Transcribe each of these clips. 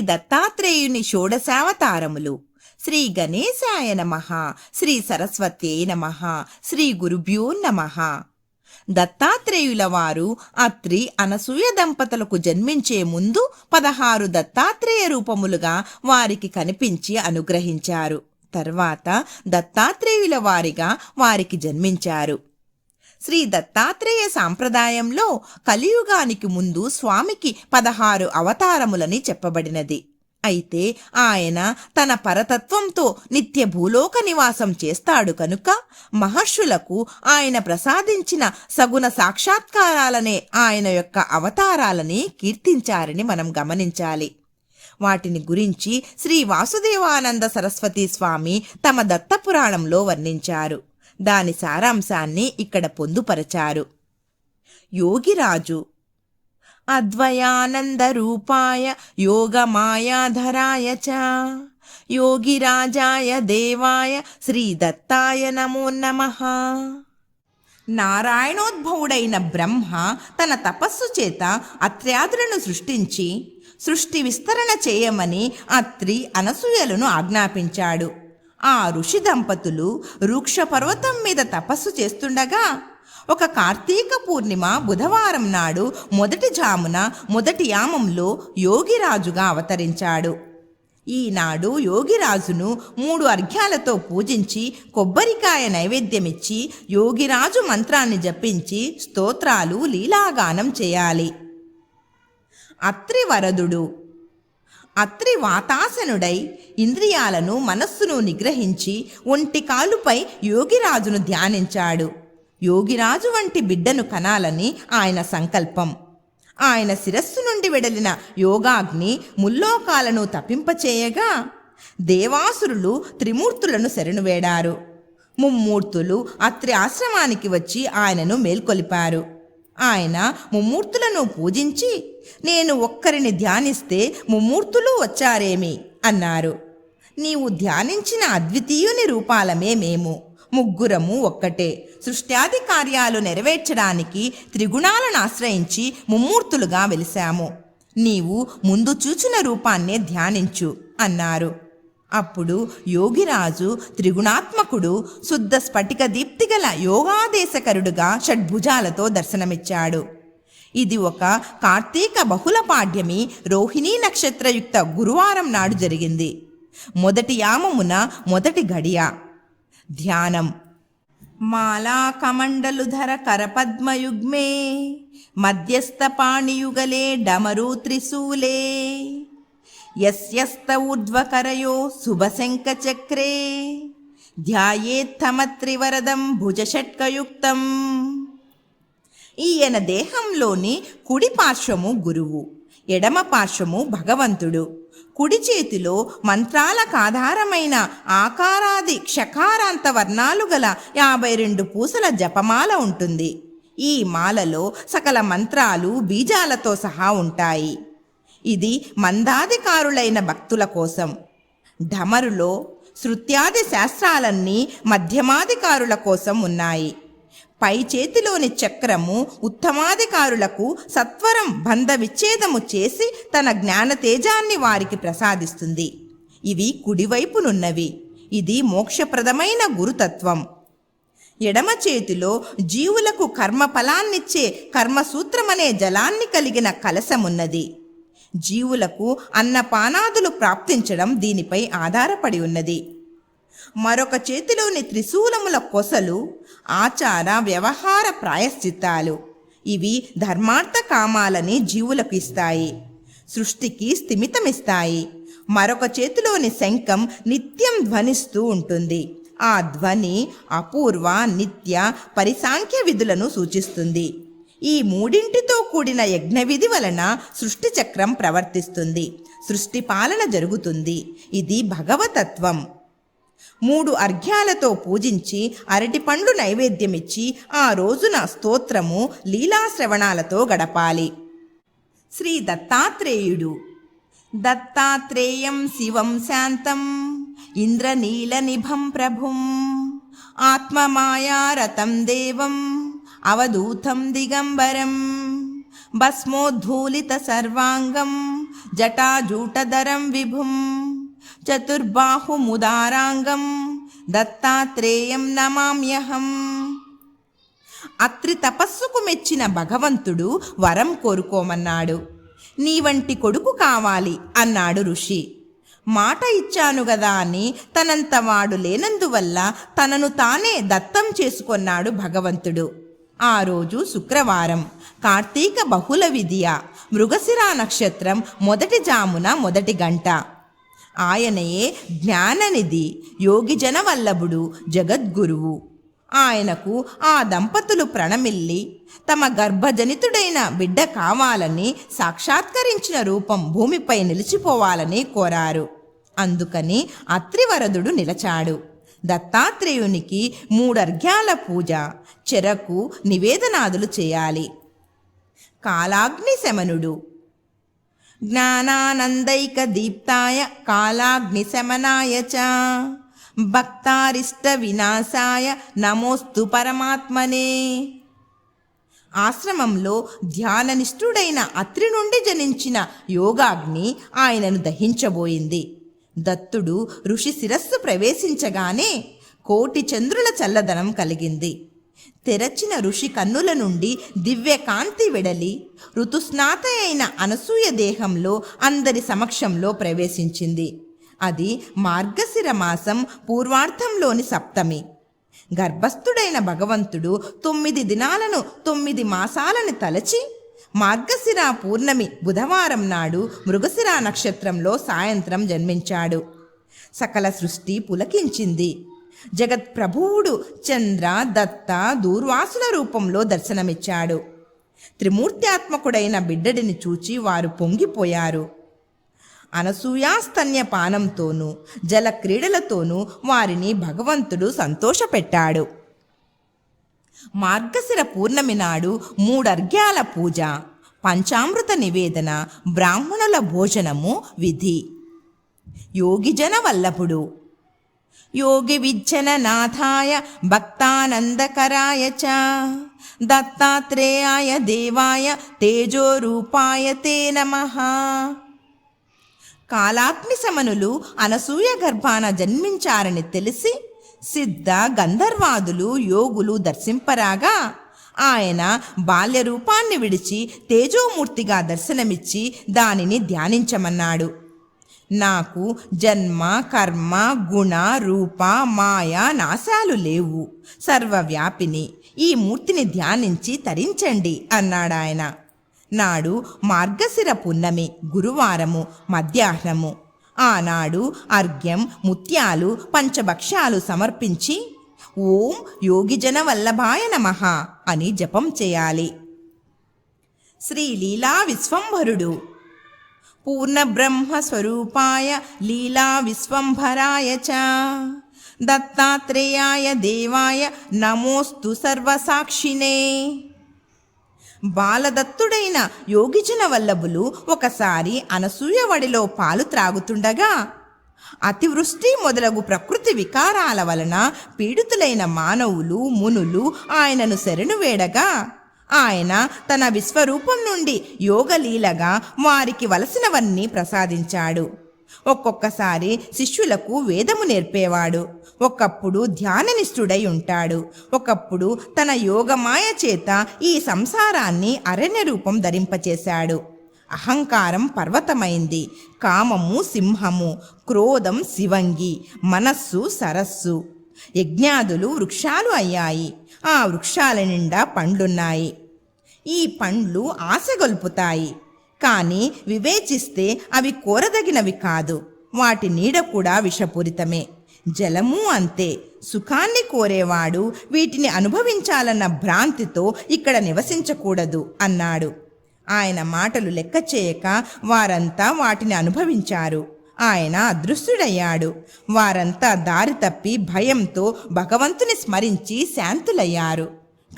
దత్తాత్రేయుని షోడశావతారములు. శ్రీ గణేశాయ నమ శ్రీ సరస్వత్యై నమ శ్రీ గురుభ్యో నమ. దత్తాత్రేయుల వారు అత్రి అనసూయ దంపతులకు జన్మించే ముందు పదహారు దత్తాత్రేయ రూపములుగా వారికి కనిపించి అనుగ్రహించారు. తర్వాత దత్తాత్రేయుల వారిగా వారికి జన్మించారు. శ్రీ దత్తాత్రేయ సాంప్రదాయంలో కలియుగానికి ముందు స్వామికి పదహారు అవతారములని చెప్పబడినది. అయితే ఆయన తన పరతత్వంతో నిత్య భూలోక నివాసం చేస్తాడు కనుక మహర్షులకు ఆయన ప్రసాదించిన సగుణ సాక్షాత్కారాలనే ఆయన యొక్క అవతారాలని కీర్తించారని మనం గమనించాలి. వాటిని గురించి శ్రీ వాసుదేవానంద సరస్వతి స్వామి తమ దత్తపురాణంలో వర్ణించారు. దాని సారాంశాన్ని ఇక్కడ పొందుపరచారు. యోగిరాజు అద్వయానంద రూపాయ యోగమాయాధరాయ చ యోగిరాజాయ దేవాయ శ్రీ దత్తాయ నమో నమః. నారాయణోద్భవుడైన బ్రహ్మ తన తపస్సు చేత అత్ర్యాదులను సృష్టించి సృష్టి విస్తరణ చేయమని అత్రి అనసూయలను ఆజ్ఞాపించాడు. ఆ ఋషి దంపతులు వృక్ష పర్వతం మీద తపస్సు చేస్తుండగా ఒక కార్తీక పూర్ణిమ బుధవారం నాడు మొదటి జామున మొదటి యామంలో యోగిరాజుగా అవతరించాడు. ఈనాడు యోగిరాజును మూడు అర్ఘ్యాలతో పూజించి కొబ్బరికాయ నైవేద్యమిచ్చి యోగిరాజు మంత్రాన్ని జపించి స్తోత్రాలు లీలాగానం చేయాలి. అత్రివరదుడు అత్రి వాతాసనుడై ఇంద్రియాలను మనస్సును నిగ్రహించి ఒంటి కాలుపై యోగిరాజును ధ్యానించాడు. యోగిరాజు వంటి బిడ్డను కనాలని ఆయన సంకల్పం. ఆయన శిరస్సు నుండి వెడలిన యోగాగ్ని ముల్లోకాలను తప్పింపచేయగా దేవాసురులు త్రిమూర్తులను శరణువేడారు ముమ్మూర్తులు అత్రి ఆశ్రమానికి వచ్చి ఆయనను మేల్కొలిపారు. ఆయన ముమ్మూర్తులను పూజించి నేను ఒక్కరిని ధ్యానిస్తే ముమ్మూర్తులు వచ్చారేమి? అన్నారు. నీవు ధ్యానించిన అద్వితీయుని రూపాలమే మేము. ముగ్గురము ఒక్కటే. సృష్ట్యాది కార్యాలు నెరవేర్చడానికి త్రిగుణాలను ఆశ్రయించి ముమ్మూర్తులుగా వెలిశాము. నీవు ముందు చూచిన రూపాన్నే ధ్యానించు అన్నారు. అప్పుడు యోగిరాజు త్రిగుణాత్మకుడు శుద్ధ స్ఫటిక దీప్తిగల యోగాదేశకరుడుగా షడ్భుజాలతో దర్శనమిచ్చాడు. ఇది ఒక కార్తీక బహుళ పాడ్యమి రోహిణీ నక్షత్రయుక్త గురువారం నాడు జరిగింది. మొదటి యామమున మొదటి గడియ ధ్యానం. మాలా కమండలుధర కరపద్మయుగ్మే మధ్యస్థ పాణియుగలే డమరు త్రిశూలే. యస్యస్త ఊర్ధ్వకరయో శుభశంఖచక్రే. ధ్యాయేత్తమత్రివరదం భుజషట్కయుక్తం. ఈయన దేహంలోని కుడి పార్శ్వము గురువు ఎడమ పార్శ్వము భగవంతుడు. కుడి చేతిలో మంత్రాలకు ఆధారమైన ఆకారాది క్షకారాంత వర్ణాలు గల యాభై రెండు పూసల జపమాల ఉంటుంది. ఈ మాలలో సకల మంత్రాలు బీజాలతో సహా ఉంటాయి. ఇది మందాధికారులైన భక్తుల కోసం. ఢమరులో శృత్యాది శాస్త్రాలన్నీ మధ్యమాధికారుల కోసం ఉన్నాయి. పై చేతిలోని చక్రము ఉత్తమాధికారులకు సత్వరం బంధ విచ్ఛేదము చేసి తన జ్ఞాన తేజాన్ని వారికి ప్రసాదిస్తుంది. ఇవి కుడివైపునున్నవి. ఇది మోక్షప్రదమైన గురుతత్వం. ఎడమ చేతిలో జీవులకు కర్మ ఫలాన్నిచ్చే కర్మసూత్రమనే జలాన్ని కలిగిన కలశమున్నది. జీవులకు అన్నపానాదులు ప్రాప్తించడం దీనిపై ఆధారపడి ఉన్నది. మరొక చేతిలోని త్రిశూలముల కొసలు ఆచార వ్యవహార ప్రాయశ్చిత్తాలు. ఇవి ధర్మార్థ కామాలని జీవులకు ఇస్తాయి సృష్టికి స్థిమితమిస్తాయి. మరొక చేతిలోని శంఖం నిత్యం ధ్వనిస్తూ ఉంటుంది. ఆ ధ్వని అపూర్వ నిత్య పరిసాంఖ్య విధులను సూచిస్తుంది. ఈ మూడింటితో కూడిన యజ్ఞవిధి వలన సృష్టి చక్రం ప్రవర్తిస్తుంది. సృష్టి పాలన జరుగుతుంది. ఇది భగవతత్వం. మూడు అర్ఘ్యాలతో పూజించి అరటి పండ్లు నైవేద్యమిచ్చి ఆ రోజున స్తోత్రము లీలాశ్రవణాలతో గడపాలి. శ్రీ దత్తాత్రేయుడు. దత్తాత్రేయం శివం శాంతం ఇంద్రనీలనిభం ప్రభుం ఆత్మమాయారతం దేవం అవధూతం దిగంబరం భస్మోద్ధూలిత సర్వాంగం జటాజూటధరం విభుం చతుర్బాహుముదారాంగం దత్తాత్రేయం నమామ్యహం. అత్రి తపస్సుకు మెచ్చిన భగవంతుడు వరం కోరుకోమన్నాడు. నీ వంటి కొడుకు కావాలి అన్నాడు ఋషి. మాట ఇచ్చాను గదా అని తనంత వాడు లేనందువల్ల తనను తానే దత్తం చేసుకొన్నాడు భగవంతుడు. ఆ రోజు శుక్రవారం. కార్తీక బహుళ విధియ మృగశిరా నక్షత్రం మొదటి జామున మొదటి గంట. ఆయనయే జ్ఞాననిధి యోగిజన వల్లభుడు జగద్గురువు. ఆయనకు ఆ దంపతులు ప్రణమిల్లి తమ గర్భజనితుడైన బిడ్డ కావాలని సాక్షాత్కరించిన రూపం భూమిపై నిలిచిపోవాలని కోరారు. అందుకని అత్రివరదుడు నిలచాడు. దత్తాత్రేయునికి మూడర్ఘ్యాల పూజ చెరకు నివేదనాదులు చేయాలి. కాలాగ్ని శమనుడు జ్ఞానానందైక దీప్తాయ కాలాగ్ని శమనాయ చ. భక్తారిష్ట వినాశాయ నమోస్తు పరమాత్మనే. ఆశ్రమంలో ధ్యాననిష్ఠుడైన అత్రి నుండి జనించిన యోగాగ్ని ఆయనను దహించబోయింది. దత్తుడు ఋషి శిరస్సు ప్రవేశించగానే కోటి చంద్రుల చల్లదనం కలిగింది. తెరచిన ఋషి కన్నుల నుండి దివ్యకాంతి వెడలి ఋతుస్నాత అయిన అనసూయ దేహంలో అందరి సమక్షంలో ప్రవేశించింది. అది మార్గశిర మాసం పూర్వార్థంలోని సప్తమి. గర్భస్థుడైన భగవంతుడు తొమ్మిది దినాలను తొమ్మిది మాసాలను తలచి మార్గశిర పూర్ణమి బుధవారం నాడు మృగశిర నక్షత్రంలో సాయంత్రం జన్మించాడు. సకల సృష్టి పులకించింది. జగత్ ప్రభువుడు చంద్ర దత్త దూర్వాసుల రూపంలో దర్శనమిచ్చాడు. త్రిమూర్త్యాత్మకుడైన బిడ్డడిని చూచి వారు పొంగిపోయారు. అనసూయాస్తన్య పానంతోనూ జల క్రీడలతోనూ వారిని భగవంతుడు సంతోషపెట్టాడు. మార్గశిర పూర్ణమి నాడు మూడర్ఘ్యాల పూజ పంచామృత నివేదన బ్రాహ్మణుల భోజనము విధి. యోగిజన వల్లభుడు యోగి విజ్జన నాథాయ భక్తానందకరాయ చ. దత్తాత్రేయాయ దేవాయ తేజోరూపాయ తే నమః. కాలాగ్ని సమనులు అనసూయ గర్భాన జన్మించారని తెలిసి సిద్ధ గంధర్వాదులు యోగులు దర్శింపరాగా ఆయన బాల్య రూపాన్ని విడిచి తేజోమూర్తిగా దర్శనమిచ్చి దానిని ధ్యానించమన్నాడు. నాకు జన్మ కర్మ గుణ రూప మాయ నాశాలు లేవు. సర్వవ్యాపిని. ఈ మూర్తిని ధ్యానించి తరించండి అన్నాడాయన. నాడు మార్గశిర పున్నమి గురువారము మధ్యాహ్నము. ఆనాడు అర్ఘ్యం ముత్యాలు పంచభక్ష్యాలు సమర్పించి ఓం యోగిజన వల్లభాయ నమః అని జపం చేయాలి. శ్రీ లీలా విశ్వంభరుడు. పూర్ణబ్రహ్మ స్వరూపాయ లీలా విశ్వంభరాయ చ. దత్తాత్రేయాయ దేవాయ నమోస్తు సర్వసాక్షినే. బాలదత్తుడైన యోగిజన వల్లభులు ఒకసారి అనసూయవడిలో పాలు త్రాగుతుండగా అతివృష్టి మొదలగు ప్రకృతి వికారాల వలన పీడితులైన మానవులు మునులు ఆయనను శరణు వేడగా ఆయన తన విశ్వరూపం నుండి యోగలీలగా వారికి వలసినవన్నీ ప్రసాదించాడు. ఒక్కొక్కసారి శిష్యులకు వేదము నేర్పేవాడు. ఒకప్పుడు ధ్యాననిష్ఠుడై ఉంటాడు. ఒకప్పుడు తన యోగమాయ చేత ఈ సంసారాన్ని అరణ్య రూపం ధరింపచేశాడు. అహంకారం పర్వతమైంది. కామము సింహము క్రోధం శివంగి మనస్సు సరస్సు. యజ్ఞాదులు వృక్షాలు అయ్యాయి. ఆ వృక్షాల నిండా పండ్లున్నాయి. ఈ పండ్లు ఆశగొల్పుతాయి కానీ వివేచిస్తే అవి కోరదగినవి కాదు. వాటి నీడ కూడా విషపూరితమే. జలము అంతే. సుఖాన్ని కోరేవాడు వీటిని అనుభవించాలన్న భ్రాంతితో ఇక్కడ నివసించకూడదు అన్నాడు. ఆయన మాటలు లెక్క చేయక వారంతా వాటిని అనుభవించారు. ఆయన అదృశ్యుడయ్యాడు. వారంతా దారి తప్పి భయంతో భగవంతుని స్మరించి శాంతులయ్యారు.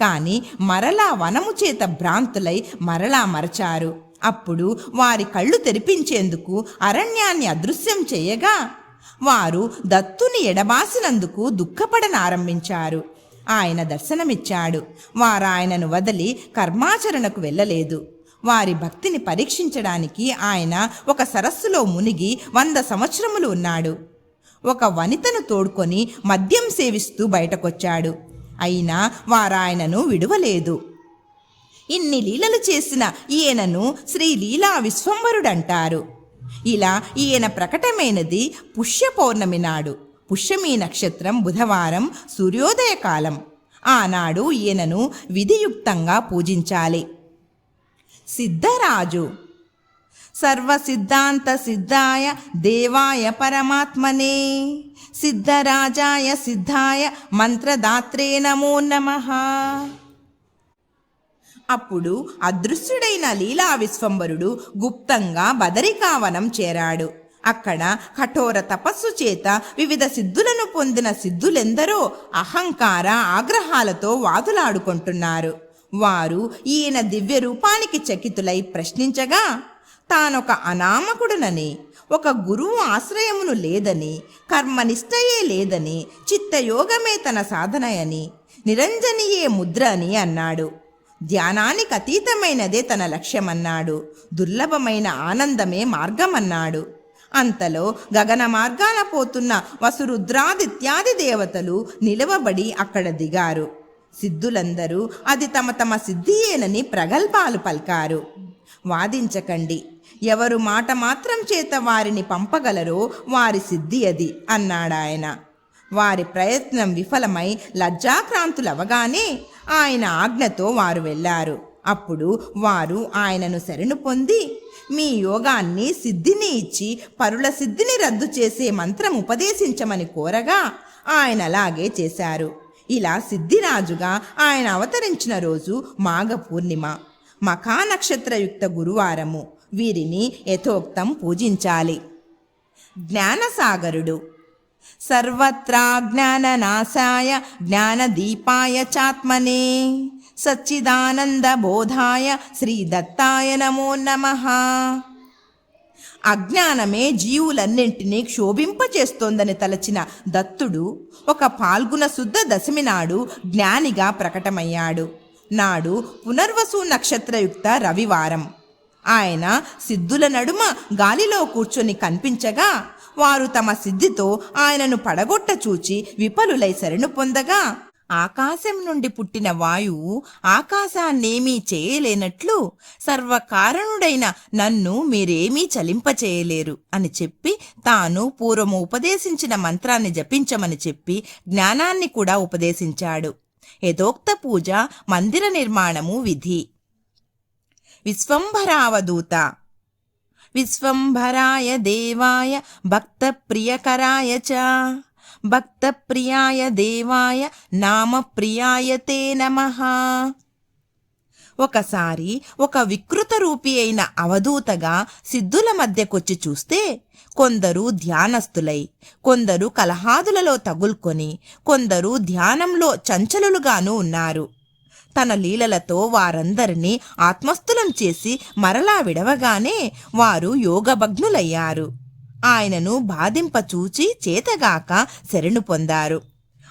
కానీ మరలా వనము చేత భ్రాంతులై మరలా మరచారు. అప్పుడు వారి కళ్ళు తెరిపించేందుకు అరణ్యాన్ని అదృశ్యం చేయగా వారు దత్తుని ఎడబాసినందుకు దుఃఖపడనారంభించారు. ఆయన దర్శనమిచ్చాడు. వారాయనను వదిలి కర్మాచరణకు వెళ్ళలేదు. వారి భక్తిని పరీక్షించడానికి ఆయన ఒక సరస్సులో మునిగి వంద సంవత్సరములు ఉన్నాడు. ఒక వనితను తోడుకొని మద్యం సేవిస్తూ బయటకొచ్చాడు. అయినా వారాయనను విడువలేదు. ఇన్ని లీలలు చేసిన ఈయనను శ్రీ లీలా విశ్వంభరుడంటారు. ఇలా ఈయన ప్రకటమైనది పుష్య పౌర్ణమి నాడు. పుష్యమి నక్షత్రం బుధవారం సూర్యోదయ కాలం. ఆనాడు ఈయనను విధియుక్తంగా పూజించాలి. సిద్ధరాజు. సర్వసిద్ధాంత సిద్ధాయ దేవాయ పరమాత్మనే. సిద్ధరాజాయ సిద్ధాయ మంత్రదాత్రే నమో నమః. అప్పుడు అదృశ్యుడైన లీలా విశ్వంబరుడు గుప్తంగా బదరికావనం చేరాడు. అక్కడ కఠోర తపస్సు చేత వివిధ సిద్ధులను పొందిన సిద్ధులెందరో అహంకార ఆగ్రహాలతో వాదులాడుకుంటున్నారు. వారు ఈయన దివ్య రూపానికి చకితులై ప్రశ్నించగా తానొక అనామకుడునని ఒక గురువు ఆశ్రయమును లేదని కర్మనిష్టయే లేదని చిత్తయోగమే తన సాధనయని నిరంజనియే ముద్ర అని అన్నాడు. ధ్యానానికి అతీతమైనదే తన లక్ష్యమన్నాడు. దుర్లభమైన ఆనందమే మార్గమన్నాడు. అంతలో గగన మార్గాన పోతున్న వసురుద్రాదిత్యాది దేవతలు నిలవబడి అక్కడ దిగారు. సిద్ధులందరూ అది తమ తమ సిద్ధియేనని ప్రగల్భాలు పలికారు. వాదించకండి. ఎవరు మాట మాత్రం చేత వారిని పంపగలరో వారి సిద్ధి అది అన్నాడాయన. వారి ప్రయత్నం విఫలమై లజ్జాక్రాంతులవగానే ఆయన ఆజ్ఞతో వారు వెళ్ళారు. అప్పుడు వారు ఆయనను శరణు పొంది మీ యోగాన్ని సిద్ధిని ఇచ్చి పరుల సిద్ధిని రద్దు చేసే మంత్రం ఉపదేశించమని కోరగా ఆయన అలాగే చేశారు. ఇలా సిద్ధిరాజుగా ఆయన అవతరించిన రోజు మాఘ పూర్ణిమ మఖా నక్షత్రయుక్త గురువారము. వీరిని యథోక్తం పూజించాలి. జ్ఞానసాగరుడు సర్వత్రా జ్ఞాననాశాయ జ్ఞానదీపాయ చాత్మనే సచ్చిదానంద బోధాయ శ్రీ దత్తాయ నమో నమః అజ్ఞానమే జీవులన్నింటినీ క్షోభింపచేస్తోందని తలచిన దత్తుడు ఒక పాల్గొన శుద్ధ దశమి నాడు జ్ఞానిగా ప్రకటమయ్యాడు. నాడు పునర్వసు నక్షత్రయుక్త రవివారం. ఆయన సిద్ధుల నడుమ గాలిలో కూర్చొని కనిపించగా వారు తమ సిద్ధితో ఆయనను పడగొట్ట చూచి విపలులై శరణు పొందగా ఆకాశం నుండి పుట్టిన వాయువు ఆకాశాన్నేమీ చేయలేనట్లు సర్వకారణుడైన నన్ను మీరేమీ చలింపచేయలేరు అని చెప్పి తాను పూర్వము ఉపదేశించిన మంత్రాన్ని జపించమని చెప్పి జ్ఞానాన్ని కూడా ఉపదేశించాడు. యథోక్త పూజ మందిర నిర్మాణము విధి. విశ్వంభరావధూత విశ్వంభరాయ దేవాయ భక్త ప్రియకరాయ చ. భక్త ప్రియాయ దేవాయ నామ ప్రియాయ తే నమః. ఒకసారి ఒక వికృత రూపి అయిన అవధూతగా సిద్ధుల మధ్యకొచ్చి చూస్తే కొందరు ధ్యానస్థులై కొందరు కలహాదులలో తగుల్కొని కొందరు ధ్యానంలో చంచలులుగాను ఉన్నారు. తన లీలలతో వారందరినీ ఆత్మస్థులం చేసి మరలా విడవగానే వారు యోగభగ్నులయ్యారు. ఆయనను బాధింపచూచి చేతగాక శరణు పొందారు.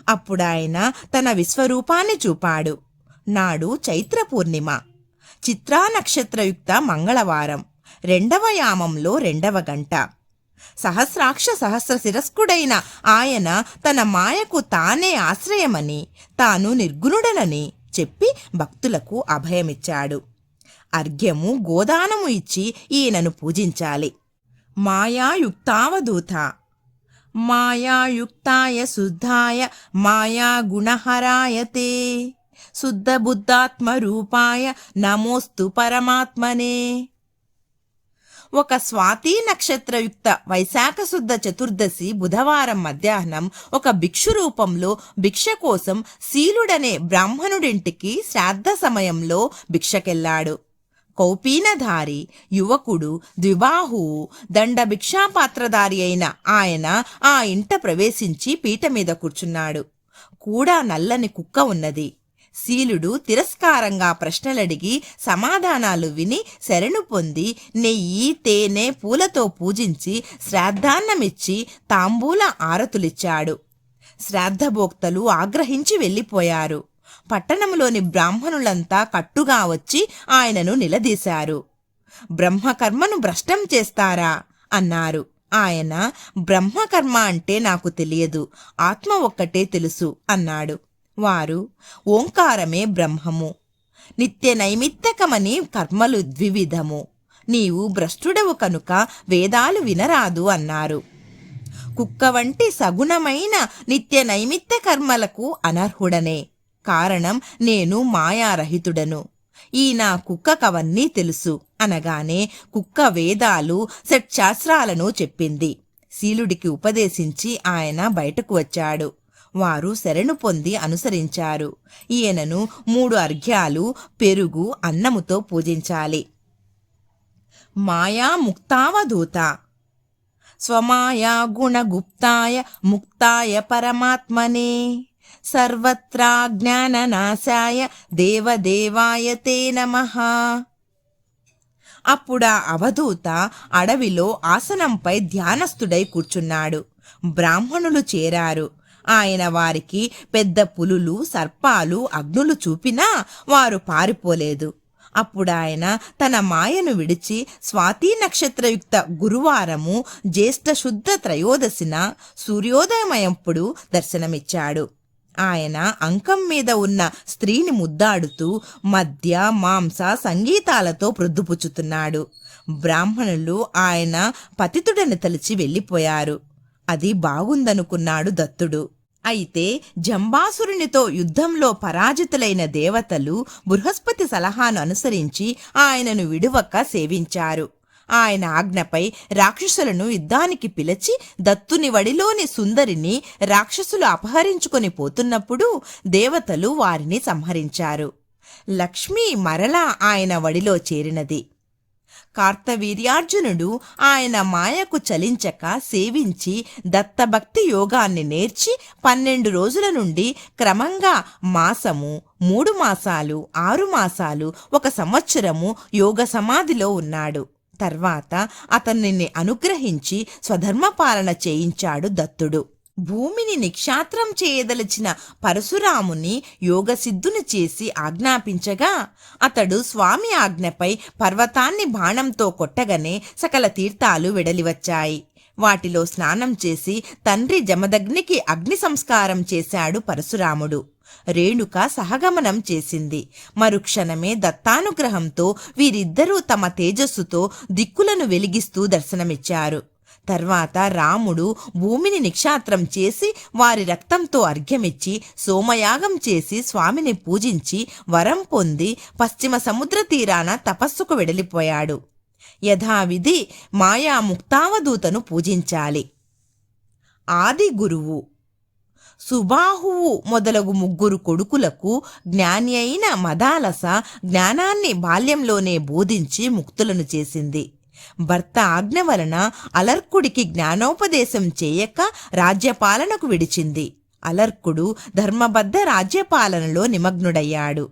అప్పుడాయన తన విశ్వరూపాన్ని చూపాడు. నాడు చైత్ర పూర్ణిమ. చిత్రా నక్షత్రయుక్త మంగళవారం. రెండవ యామంలో రెండవ గంట. సహస్రాక్ష సహస్ర శిరస్కుడైన ఆయన తన మాయకు తానే ఆశ్రయమని తాను నిర్గుణుడనని చెప్పి భక్తులకు అభయమిచ్చాడు. అర్ఘ్యము గోదానము ఇచ్చి ఈయనను పూజించాలి. మాయాయుక్తావధూత. మాయాయుక్తాయ శుద్ధాయ మాయా గుణహరాయతే శుద్ధబుద్ధాత్మ రూపాయ నమోస్తు పరమాత్మనే. ఒక స్వాతి నక్షత్రయుక్త వైశాఖ శుద్ధ చతుర్దశి బుధవారం మధ్యాహ్నం ఒక భిక్షు రూపంలో భిక్ష కోసం శీలుడనే బ్రాహ్మణుడింటికి శ్రాద్ధ సమయంలో భిక్షకెళ్ళాడు. కౌపీనధారి యువకుడు ద్విబాహువు దండ భిక్షాపాత్రధారి అయిన ఆయన ఆ ఇంట ప్రవేశించి పీట మీద కూర్చున్నాడు. కూడా నల్లని కుక్క ఉన్నది. శీలుడు తిరస్కారంగా ప్రశ్నలడిగి సమాధానాలు విని శరణు పొంది నెయ్యి తేనె పూలతో పూజించి శ్రాద్ధాన్నమిచ్చి తాంబూల ఆరతులిచ్చాడు. శ్రాద్ధభోక్తలు ఆగ్రహించి వెళ్ళిపోయారు. పట్టణంలోని బ్రాహ్మణులంతా కట్టుగా వచ్చి ఆయనను నిలదీశారు. బ్రహ్మకర్మను భ్రష్టం చేస్తారా? అన్నారు. ఆయన బ్రహ్మకర్మ అంటే నాకు తెలియదు. ఆత్మ ఒక్కటే తెలుసు అన్నాడు. వారు ఓంకారమే బ్రహ్మము. నిత్య నైమిత్తకమని కర్మలు ద్వివిధము. నీవు భ్రష్టుడవు కనుక వేదాలు వినరాదు అన్నారు. కుక్క వంటి సగుణమైన నిత్య నైమిత్య కర్మలకు అనర్హుడనే. కారణం నేను మాయారహితుడను. ఈ నా కుక్కకవన్నీ తెలుసు అనగానే కుక్క వేదాలు షట్శాస్త్రాలను చెప్పింది. శీలుడికి ఉపదేశించి ఆయన బయటకు వచ్చాడు. వారు శరణు పొంది అనుసరించారు. ఈయనను మూడు అర్ఘ్యాలు పెరుగు అన్నముతో పూజించాలి. మాయా ముక్తావధూత. స్వమాయా గుణగుప్తాయ ముక్తాయ పరమాత్మనే. సర్వత్రా జ్ఞాననాశాయ దేవదేవాయ తే నమః. అప్పుడా అవధూత అడవిలో ఆసనంపై ధ్యానస్థుడై కూర్చున్నాడు. బ్రాహ్మణులు చేరారు. ఆయన వారికి పెద్ద పులులు సర్పాలు అగ్నులు చూపినా వారు పారిపోలేదు. అప్పుడాయన తన మాయను విడిచి స్వాతి నక్షత్రయుక్త గురువారము జ్యేష్ఠ శుద్ధ త్రయోదశిన సూర్యోదయమయంప్పుడు దర్శనమిచ్చాడు. ఆయన అంకం మీద ఉన్న స్త్రీని ముద్దాడుతూ మద్య మాంస సంగీతాలతో ప్రొద్దుపుచ్చుతున్నాడు. బ్రాహ్మణులు ఆయన పతితుడని తలిచి వెళ్ళిపోయారు. అది బాగుందనుకున్నాడు దత్తుడు. అయితే జంబాసురునితో యుద్ధంలో పరాజితులైన దేవతలు బృహస్పతి సలహాను అనుసరించి ఆయనను విడువక సేవించారు. ఆయన ఆజ్ఞపై రాక్షసులను యుద్ధానికి పిలిచి దత్తుని వడిలోని సుందరిని రాక్షసులు అపహరించుకొని పోతున్నప్పుడు దేవతలు వారిని సంహరించారు. లక్ష్మి మరలా ఆయన వడిలో చేరినది. కార్తవీర్యార్జునుడు ఆయన మాయకు చలించక సేవించి దత్తభక్తి యోగాన్ని నేర్చి పన్నెండు రోజుల నుండి క్రమంగా మాసము మూడు మాసాలు ఆరు మాసాలు ఒక సంవత్సరము యోగ సమాధిలో ఉన్నాడు. తర్వాత అతనిని అనుగ్రహించి స్వధర్మపాలన చేయించాడు దత్తుడు. భూమిని నిక్షాత్రం చేయదలిచిన పరశురాముని యోగసిద్ధుని చేసి ఆజ్ఞాపించగా అతడు స్వామి ఆజ్ఞపై పర్వతాన్ని బాణంతో కొట్టగానే సకల తీర్థాలు వెడలివచ్చాయి. వాటిలో స్నానం చేసి తండ్రి జమదగ్నికి అగ్ని సంస్కారం చేశాడు పరశురాముడు. రేణుక సహగమనం చేసింది. మరుక్షణమే దత్తానుగ్రహంతో వీరిద్దరూ తమ తేజస్సుతో దిక్కులను వెలిగిస్తూ దర్శనమిచ్చారు. తర్వాత రాముడు భూమిని నిక్షాత్రం చేసి వారి రక్తంతో అర్ఘ్యమిచ్చి సోమయాగం చేసి స్వామిని పూజించి వరం పొంది పశ్చిమ సముద్ర తీరాన తపస్సుకు వెడలిపోయాడు. యథావిధి మాయా ముక్తావదూతను పూజించాలి. ఆది గురువు. సుబాహువు మొదలగు ముగ్గురు కొడుకులకు జ్ఞాని అయిన మదాలస జ్ఞానాన్ని బాల్యంలోనే బోధించి ముక్తులను చేసింది. భర్త ఆజ్ఞ వలన అలర్కుడికి జ్ఞానోపదేశం చేయక రాజ్యపాలనకు విడిచింది. అలర్కుడు ధర్మబద్ధ రాజ్యపాలనలో నిమగ్నుడయ్యాడు.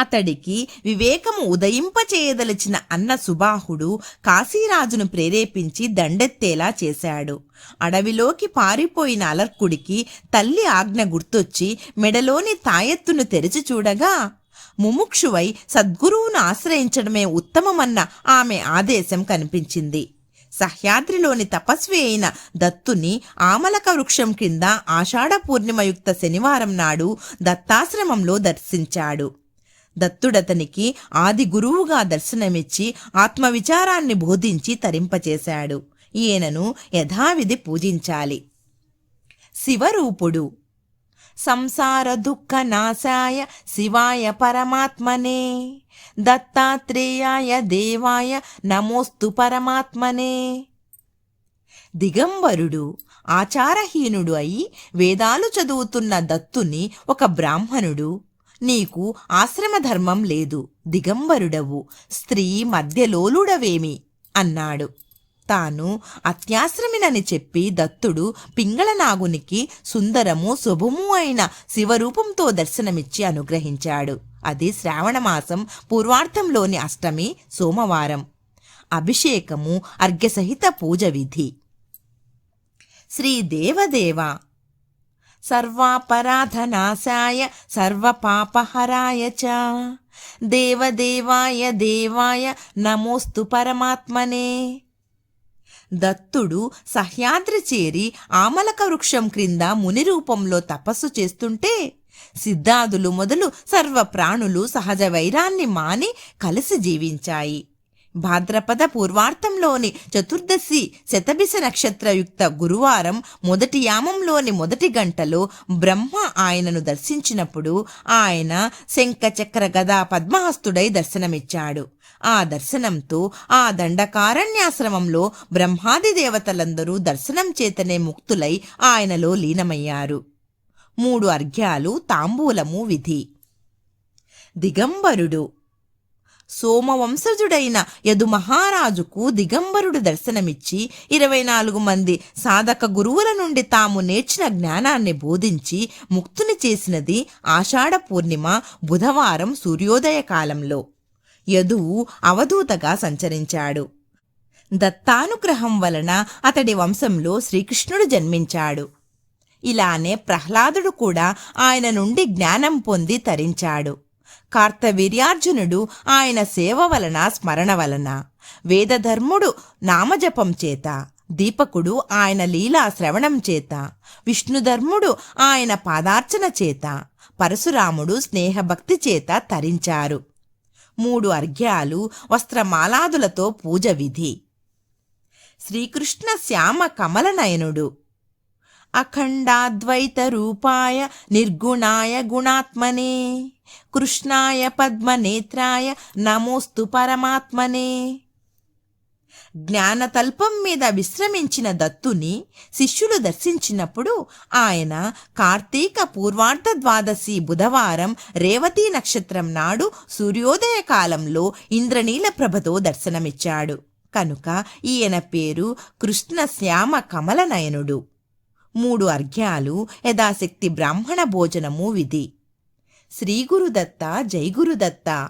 అతడికి వివేకము ఉదయింపచేయదలిచిన అన్న సుబాహుడు కాశీరాజును ప్రేరేపించి దండెత్తేలా చేశాడు. అడవిలోకి పారిపోయిన అలర్కుడికి తల్లి ఆజ్ఞ గుర్తొచ్చి మెడలోని తాయెత్తును తెరిచి చూడగా ముముక్షువై సద్గురువును ఆశ్రయించడమే ఉత్తమమన్న ఆమె ఆదేశం కనిపించింది. సహ్యాద్రిలోని తపస్వి అయిన దత్తుని ఆమలక వృక్షం కింద ఆషాఢ పూర్ణిమయుక్త శనివారం నాడు దత్తాశ్రమంలో దర్శించాడు. దత్తుడతనికి ఆది గురువుగా దర్శనమిచ్చి ఆత్మవిచారాన్ని బోధించి తరింపచేశాడు. ఈయనను యథావిధి పూజించాలి. శివరూపుడు సంసార దుఃఖ నాశాయ శివాయ పరమాత్మనే. దత్తాత్రేయాయ దేవాయ నమోస్తు పరమాత్మనే. దిగంబరుడు ఆచారహీనుడు అయి వేదాలు చదువుతున్న దత్తుని ఒక బ్రాహ్మణుడు. నీకు ఆశ్రమధర్మం లేదు దిగంబరుడవు స్త్రీ మధ్యలోలుడవేమి? అన్నాడు. తాను అత్యాశ్రమినని చెప్పి దత్తుడు పింగళనాగునికి సుందరము శుభము అయిన శివరూపంతో దర్శనమిచ్చి అనుగ్రహించాడు. అది శ్రావణమాసం పూర్వార్థంలోని అష్టమి సోమవారం. అభిషేకము అర్ఘ్యసహిత పూజ విధి. శ్రీదేవదేవ సర్వాపరాధనాశాయ సర్వపాపహరాయ చ. దేవదేవాయ దేవాయ నమోస్తు పరమాత్మనే. దత్తుడు సహ్యాద్రి చేరి ఆమలక వృక్షం క్రింద ముని రూపంలో తపస్సు చేస్తుంటే సిద్ధాదులు మొదలు సర్వ ప్రాణులు సహజ వైరాన్ని మాని కలిసి జీవించాయి. భాద్రపద పూర్వార్థంలోని చతుర్దశి శతభిష నక్షత్రయుక్త గురువారం మొదటి యామంలోని మొదటి గంటలో బ్రహ్మ ఆయనను దర్శించినప్పుడు ఆయన శంఖచక్ర గదా పద్మహస్తుడై దర్శనమిచ్చాడు. ఆ దర్శనంతో ఆ దండకారణ్యాశ్రమంలో బ్రహ్మాది దేవతలందరూ దర్శనం చేతనే ముక్తులై ఆయనలో లీనమయ్యారు. మూడు అర్ఘ్యాలు తాంబూలము విధి. దిగంబరుడు. సోమవంశజుడైన యదు మహారాజుకు దిగంబరుడు దర్శనమిచ్చి ఇరవై నాలుగు మంది సాధక గురువుల నుండి తాము నేర్చిన జ్ఞానాన్ని బోధించి ముక్తుని చేసినది ఆషాఢ పూర్ణిమ బుధవారం సూర్యోదయ కాలంలో. యదువు అవధూతగా సంచరించాడు. దత్తానుగ్రహం వలన అతడి వంశంలో శ్రీకృష్ణుడు జన్మించాడు. ఇలానే ప్రహ్లాదుడు కూడా ఆయన నుండి జ్ఞానం పొంది తరించాడు. కార్తవీర్యార్జునుడు ఆయన సేవ వలన స్మరణ వలన వేదధర్ముడు నామజపం చేత దీపకుడు ఆయన లీలా శ్రవణం చేత విష్ణుధర్ముడు ఆయన పాదార్చన చేత పరశురాముడు స్నేహభక్తి చేత తరించారు. మూడు అర్ఘ్యాలు వస్త్రమాలాదులతో పూజ విధి. శ్రీకృష్ణ శ్యామ కమలనయనుడు అఖండాద్వైత రూపాయ నిర్గుణాయ గుణాత్మనే. కృష్ణాయ పద్మనేత్రాయ నమోస్తు పరమాత్మనే. జ్ఞానతల్పం మీద విశ్రమించిన దత్తుని శిష్యులు దర్శించినప్పుడు ఆయన కార్తీక పూర్వార్ధ ద్వాదశి బుధవారం రేవతీ నక్షత్రం నాడు సూర్యోదయ కాలంలో ఇంద్రనీల ప్రభతో దర్శనమిచ్చాడు. కనుక ఈయన పేరు కృష్ణ శ్యామ కమలనయనుడు. మూడు అర్ఘ్యాలు యథాశక్తి బ్రాహ్మణ భోజనము విధి. శ్రీగురుదత్త జైగురుదత్త